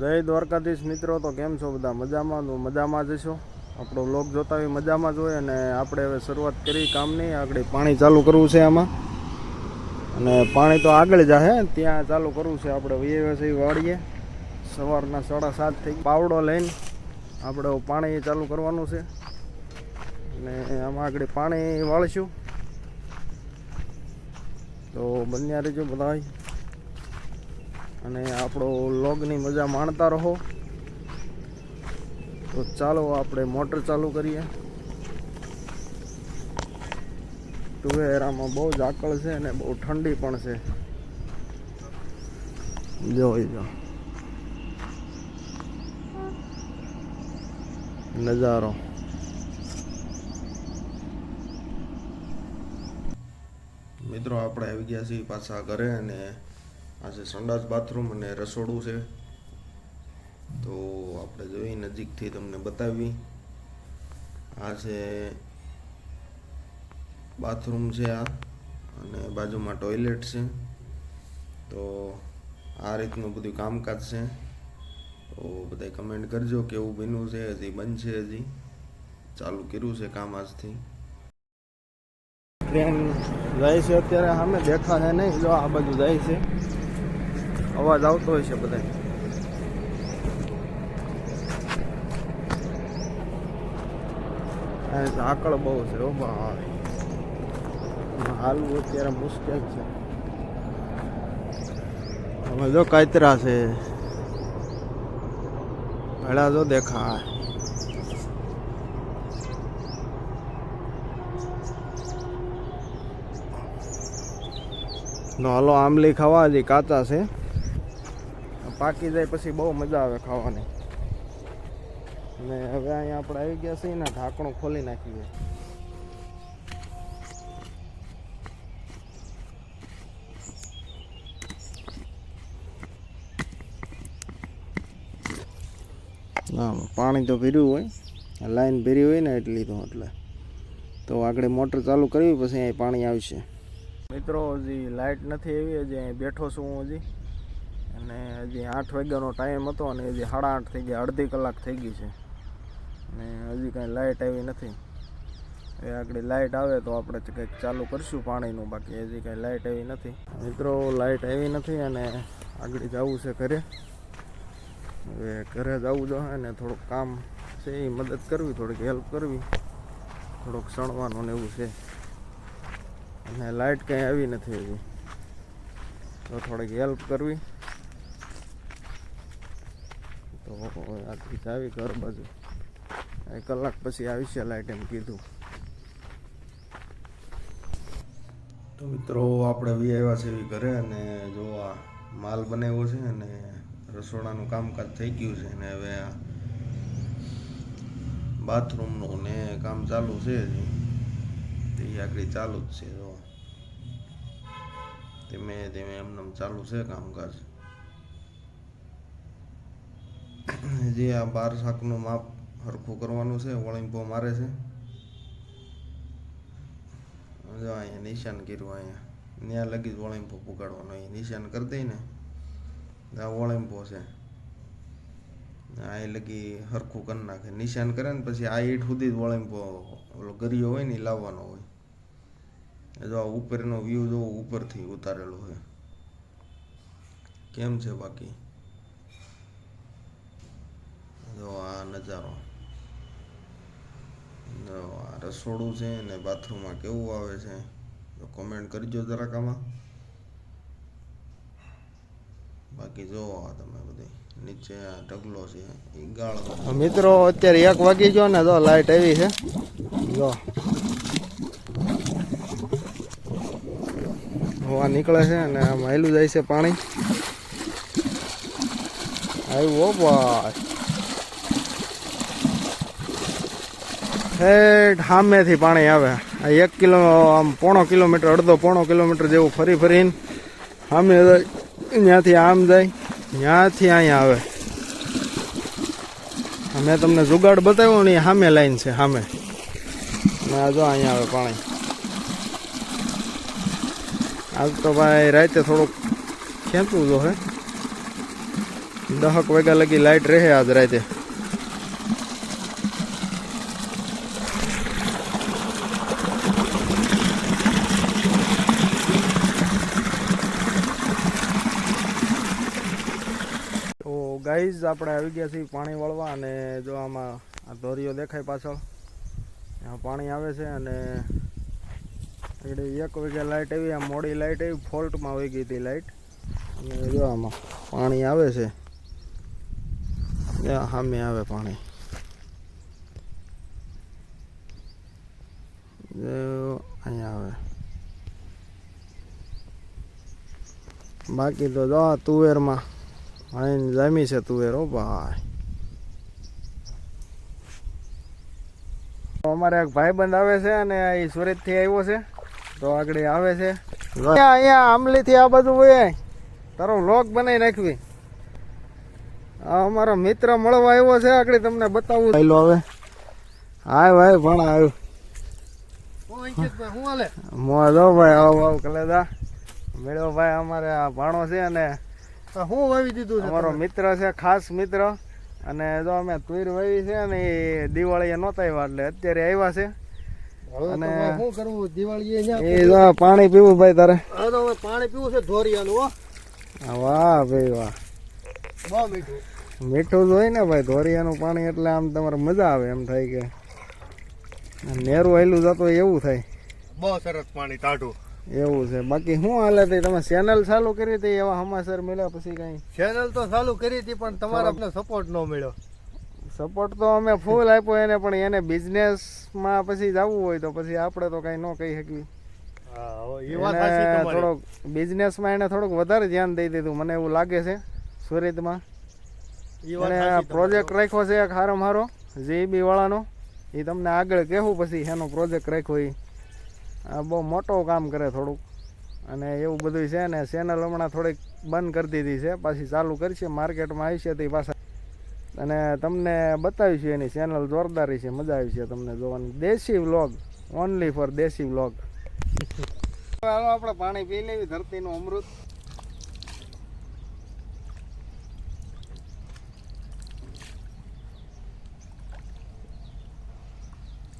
જય દ્વારકાધીશ મિત્રો, તો કેમ છો બધા? મજામાં? તો મજામાં જ છો? આપણો લોક જોતા હોય મજામાં જ હોય, અને આપણે હવે શરૂઆત કરી કામની. આગળ પાણી ચાલુ કરવું છે આમાં. અને પાણી તો આગળ જાહે ત્યાં ચાલુ કરવું છે આપણે વ્યવસાય વાળીએ સવારના સાડા સાત થઈ પાવડો લઈને આપણે પાણી ચાલુ કરવાનું છે. અને આમાં આગળ પાણી વાળશું. તો બન્યા રહેજો બધા અને આપણો લોગની મજા માણતા રહો. તો ચાલો આપણે મોટર ચાલુ કરીએ. ટુવેરામાં બહુ ઝાકળ છે અને બહુ ઠંડી પણ છે. જોઈ જો. નજારો. મિત્રો, આપણે આવી ગયા છીએ પાછા ઘરે અને આજે સંડાસ બાથરૂમ અને રસોડું છે. તો આપણે જોઈ નજીકથી તમને બતાવી. આ છે બાથરૂમ છે આ અને બાજુમાં ટોયલેટ છે. તો આ રીતનું બધું કામકાજ છે. તો બધા કમેન્ટ કરજો કેવું બન્યું છે, હજી બનશે હજી. ચાલુ કર્યું છે કામ આજથી. ટ્રેન જાય છે અત્યારે, સામે દેખાશે નહીં. જો આ બાજુ જાય છે. અવાજ આવતો હોય છે બધા ઝાકળ બહુ છે ઓ ભાઈ. હાલવું અત્યારે મુશ્કેલ છે. હવે જો કાતરા છે. ભેળા જો દેખાય. નો હાલો, આંબલી ખાવા હજી કાચા છે. પાકી જાય પછી બહુ મજા આવે ખાવાની. ને હવે અહીંયા આપણે આવી ગયા છીએ ને, ઢાંકણું ખોલી નાખીએ. પાણી તો ભીર્યું હોય, લાઈન ભીરી હોય ને એટલી તો એટલે. તો આગળ મોટર ચાલુ કરવી, પછી અહીં પાણી આવશે. મિત્રો, હજી લાઇટ નથી આવી, હજી અહીં બેઠો છું હું હજી. હજી આઠ વાગ્યાનો ટાઈમ હતો અને હજી સાડા આઠ થઈ ગયા, અડધી કલાક થઈ ગઈ છે. અને હજી કાંઈ લાઇટ આવી નથી. એ આગળ લાઇટ આવે તો આપણે કંઈક ચાલુ કરશું પાણીનું, બાકી હજી કાંઈ લાઇટ આવી નથી. મિત્રો લાઇટ આવી નથી અને આગળ જવું છે ઘરે. હવે ઘરે જવું જોઈએ ને થોડુંક કામ છે એ મદદ કરવી, થોડીક હેલ્પ કરવી, થોડુંક સણવાનું ને એવું છે. અને લાઇટ કંઈ આવી નથી હજી. તો થોડીક હેલ્પ કરવી. તો આથી આવી ઘર બાજુ. કલાક પછી આવી છે લાઇટ એમ કીધું. તો મિત્રો, આપણે વી આવ્યા છે એવી ઘરે અને જો આ માલ બનાવ્યો છે અને રસોડાનું કામકાજ થઈ ગયું છે અને હવે આ બાથરૂમનું ને કામ ચાલુ છે તે આગળ ચાલુ જ છે, જો. ધીમે ધીમે એમને ચાલુ છે કામકાજ. જે આ બાર શાકનું માપ હરખું કરવાનું છે વળીંભો મારે છે. જો અહીંયા નિશાન કર્યું અહીંયા. ત્યાં લગી જ વળીંભો પુગાડવાનો અહીં નિશાન કરી દઈ ને. આ વળીંભો છે. આ લગી હરખું કરી નાખે. નિશાન કરે ને પછી આ ઈટ સુધી જ વળીંભો ઓલો ગરિયો હોય ને લાવવાનો હોય. જો આ ઉપરનો વ્યૂ જો ઉપરથી ઉતારેલો હોય. કેમ છે બાકી? જો આ નજારો. જો આ રસોડું છે ને બાથરૂમમાં કેવું આવે છે, તો કોમેન્ટ કરજો જરાક આમાં. બાકી જોવો તમે બધી. નીચે આ ઢગલો છે, એ ગાળો મિત્રો, અત્યારે એક વાગી ગયો ને તો લાઈટ આવી છે. જો. હવા નીકળે છે અને આમ હેલું જાય છે પાણી. આવ્યું ઓ ભાઈ. હેઠ સામેથી પાણી આવે. આ એક કિલો, આમ પોણો કિલોમીટર, અડધો પોણો કિલોમીટર જેવું ફરી ફરીને સામે ત્યાંથી આમ જાય, ત્યાંથી અહીંયા આવે. મેં તમને જુગાડ બતાવ્યો ને, એ સામે લાઈન છે, સામે. અને આ જો અહીંયા આવે પાણી. આજ તો ભાઈ રાતે થોડુંક ખેંચવું જો હે. દહક વાગ્યા લગી લાઈટ રહે આજ રાતે તો ગાઈઝ, આપણે આવી ગયા છીએ પાણી વળવા અને જો આમાં આ ધોરીઓ દેખાય પાછળ. ત્યાં પાણી આવે છે અને એક વાગ્યા લાઇટ આવી આ મોડી લાઇટ આવી ફોલ્ટમાં આવી ગઈ હતી લાઇટ અને જો આમાં પાણી આવે છે. સામે આવે પાણી. અહીંયા આવે. બાકી તો જો તુવેરમાં આઈને જામી છે તુવેર ભાઈ અમારે એક ભાઈબંધ આવે છે અને એ સુરતથી આવ્યો છે. તો આગળ આવે છે. અહીંયા આમલી થી આ બધું હોય. તારો લોક બનાવી નાખવી. અમારો મિત્ર મળવા આવ્યો છે. આગળ તમને બતાવું. પહેલો હવે હાય ભાઈ પણ આવ્યું મોજો ભાઈ આવ આવ કલેદા મેળો ભાઈ અમારે આ ભાણો છે અને હું વાવી દીધું છે અમારો મિત્ર છે ખાસ મિત્ર. અને જો અમે તુર વાવી છે ને એ દિવાળીએ નહોતા આવ્યા એટલે અત્યારે આવ્યા છે. અને- શું કરવું? દિવાળી એ જો પાણી પીવું ભાઈ તારે. હવે તો હવે પાણી પીવું છે ધોરિયાનું હો. વાહ ભાઈ વાહ. બહુ મીઠું. મીઠું જ હોય ને ભાઈ ધોરિયાનું પાણી એટલે આમ તમારે મજા આવે એમ થાય કે. નેરું હેલું જતો એવું થાય. બહુ સરસ પાણી ટાઢું. એવું છે. બાકી શું હાલે તે? તમે ચેનલ ચાલુ કરી હતી એવા સમાચાર મળ્યા પછી કઈ? ચેનલ તો ચાલુ કરી હતી પણ તમારા આપણે સપોર્ટ ન મળ્યો. સપોર્ટ તો અમે ફૂલ આપ્યો એને પણ એને બિઝનેસમાં પછી જવું હોય તો પછી આપણે તો કઈ ન કહી શકીએ. થોડોક બિઝનેસમાં એને થોડુંક વધારે ધ્યાન દઈ દીધું. મને એવું લાગે છે સુરતમાં. એને પ્રોજેક્ટ રાખ્યો છે એક હારો મારો જીબી વાળાનો. એ તમને આગળ કહેવું પછી એનો પ્રોજેક્ટ રાખ્યો એ બહુ મોટો કામ કરે થોડુંક. અને એવું બધું છે ને ચેનલ હમણાં થોડીક બંધ કરી દીધી છે. પાછી ચાલુ કરશે માર્કેટમાં આવી છે તે પાછા. અને તમને બતાવીશું એની ચેનલ જોરદારી છે, મજા આવી છે તમને જોવાની. Desi vlog only for Desi vlog હાલો આપણે પાણી પી લેવી, ધરતીનું અમૃત.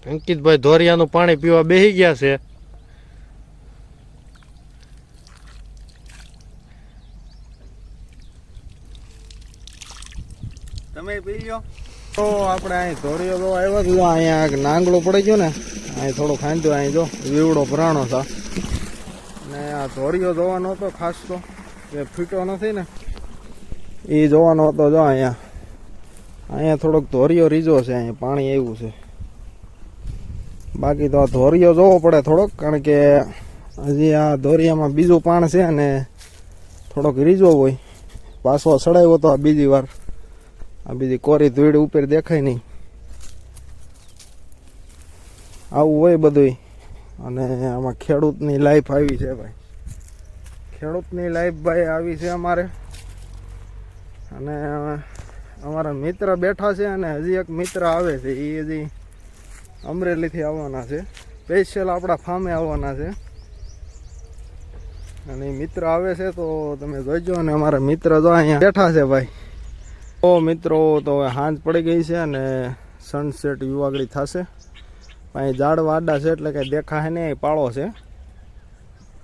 અંકિતભાઈ ધોરિયાનું પાણી પીવા બેસી ગયા છે. તો આપણે અહીં ધોરીઓ તો આવ્યો તો અહીંયા નાંગલો પડી ગયો ને, અહીં થોડો ખાંધો અહીં જો વીવડો ભરાણો છે. ને આ ધોરીઓ જોવાનો હતો ખાસ તો. એ ફીટો નથી ને. એ જોવાનો હતો જો અહીંયા. અહીંયા થોડોક ધોરીઓ રીજો છે, અહીંયા પાણી આવ્યું છે. બાકી તો આ ધોરીઓ જોવો પડે થોડોક, કારણ કે હજી આ ધોરિયામાં બીજું પાણ છે અને થોડોક રીજો હોય. પાછો સડાવ્યો તો આ બીજી વાર. આ બીજી કોરી ધૂળ ઉપર દેખાય નહીં. આવું હોય બધું અને આમાં ખેડૂતની લાઈફ આવી છે ભાઈ. ખેડૂતની લાઈફ ભાઈ આવી છે અમારે. અને અમારા મિત્ર બેઠા છે અને હજી એક મિત્ર આવે છે. એ હજી અમરેલીથી આવવાના છે. સ્પેશિયલ આપણા ફાર્મે આવવાના છે. અને મિત્ર આવે છે તો તમે જોઈજો અને અમારા મિત્ર જો અહીંયા બેઠા છે ભાઈ. તો મિત્રો, તો હવે સાંજ પડી ગઈ છે અને સનસેટ યુવાગળી થશે. અહીં ઝાડ વાડા છે એટલે કંઈ દેખાય નહીં પાળો છે.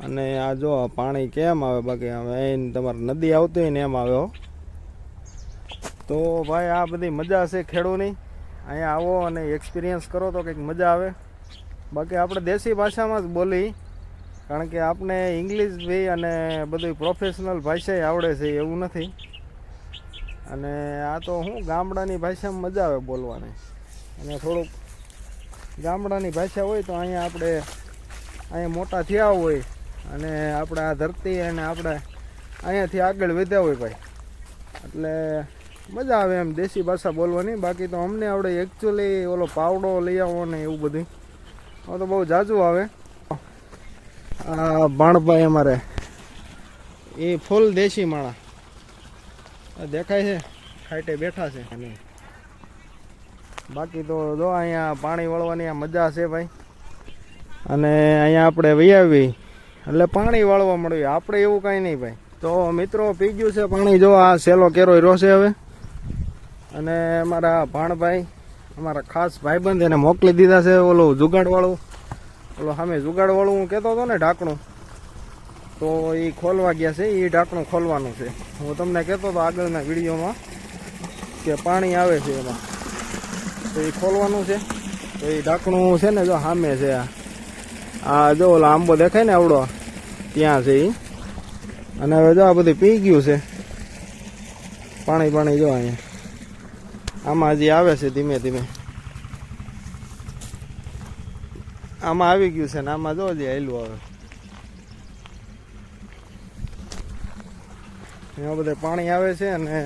અને આ જો પાણી કેમ આવે બાકી? હવે અહીં તમારે નદી આવતી હોય ને એમ આવ્યો તો ભાઈ, આ બધી મજા છે ખેડૂની. અહીંયા આવો અને એક્સપિરિયન્સ કરો તો કંઈક મજા આવે. બાકી આપણે દેશી ભાષામાં જ બોલી, કારણ કે આપણે ઇંગ્લિશ બી અને બધું પ્રોફેશનલ ભાષાએ આવડે છે એવું નથી. અને આ તો હું ગામડાની ભાષામાં મજા આવે બોલવાની. અને થોડુંક ગામડાની ભાષા હોય તો અહીંયા આપણે, અહીંયા મોટા થયા હોય અને આપણે આ ધરતી અને આપણે અહીંયાથી આગળ વધ્યા હોય ભાઈ. એટલે મજા આવે એમ દેશી ભાષા બોલવાની. બાકી તો અમને આવડે એકચ્યુઅલી ઓલો પાવડો લઈ આવો ને એવું બધું. હવે તો બહુ જાજુ આવે. ભાણભાઈ અમારે, એ ફૂલ દેશી માણા. દેખાય છે? ખાઈટે બેઠા છે. અને બાકી તો જો અહીંયા પાણી વાળવાની મજા છે ભાઈ. અને અહીંયા આપણે વહી આવી. એટલે પાણી વાળવા મળ્યું. આપણે એવું કાંઈ નહીં ભાઈ. તો મિત્રો પી ગયું છે પાણી. જો આ સેલો કેરો રોશે હવે. અને અમારા ભાણભાઈ, અમારા ખાસ ભાઈબંધ એને મોકલી દીધા છે ઓલું જુગાડવાળું. ઓલું સામે જુગાડવાળું હું કહેતો હતો ને ઢાંકણું. તો એ ખોલવા ગયા છે એ ઢાંકણું ખોલવાનું છે. હું તમને કહેતો હતો આગળના વિડીયોમાં કે પાણી આવે છે એમાં. તો એ ખોલવાનું છે. તો એ ઢાંકણું છે ને જો સામે છે આ. જો ઓલો આંબો દેખાય ને આવડો, ત્યાં છે એ અને હવે જો આ બધું પી ગયું છે. પાણી પાણી જો અહીંયા. આમાં હજી આવે છે ધીમે ધીમે. આમાં આવી ગયું છે ને આમાં જો હજી હેલું આવે. એમાં બધે પાણી આવે છે અને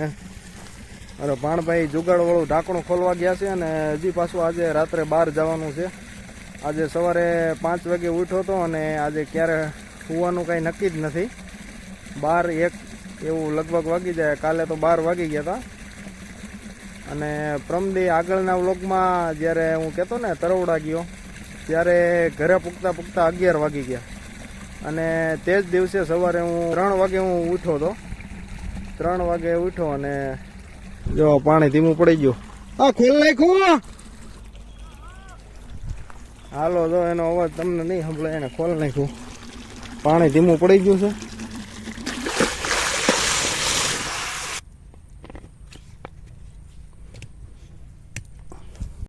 અરે ભાણભાઈ જુગાડવાળું ઢાંકણું ખોલવા ગયા છે અને હજી પાછું આજે રાત્રે બહાર જવાનું છે. આજે સવારે પાંચ વાગે ઉઠ્યો હતો અને આજે ક્યારે સુવાનું કાંઈ નક્કી જ નથી. બાર એક એવું લગભગ વાગી જાય. કાલે તો બાર વાગી ગયા હતા અને પ્રમદી આગળના વ્લોગમાં જ્યારે હું કહેતો ને તરવડા ગયો, ત્યારે ઘરે પૂગતા પૂગતા અગિયાર વાગી ગયા. અને તે જ દિવસે સવારે હું ત્રણ વાગે હું ઉઠ્યો હતો ત્રણ વાગે ઉઠો અને જો પાણી ધીમું પડી ગયું. આ ખોલ નાખ્યું હાલો, જો એનો અવાજ તમને નહીં સંભળાય એને ખોલ નાખ્યું પાણી ધીમું પડી ગયું છે.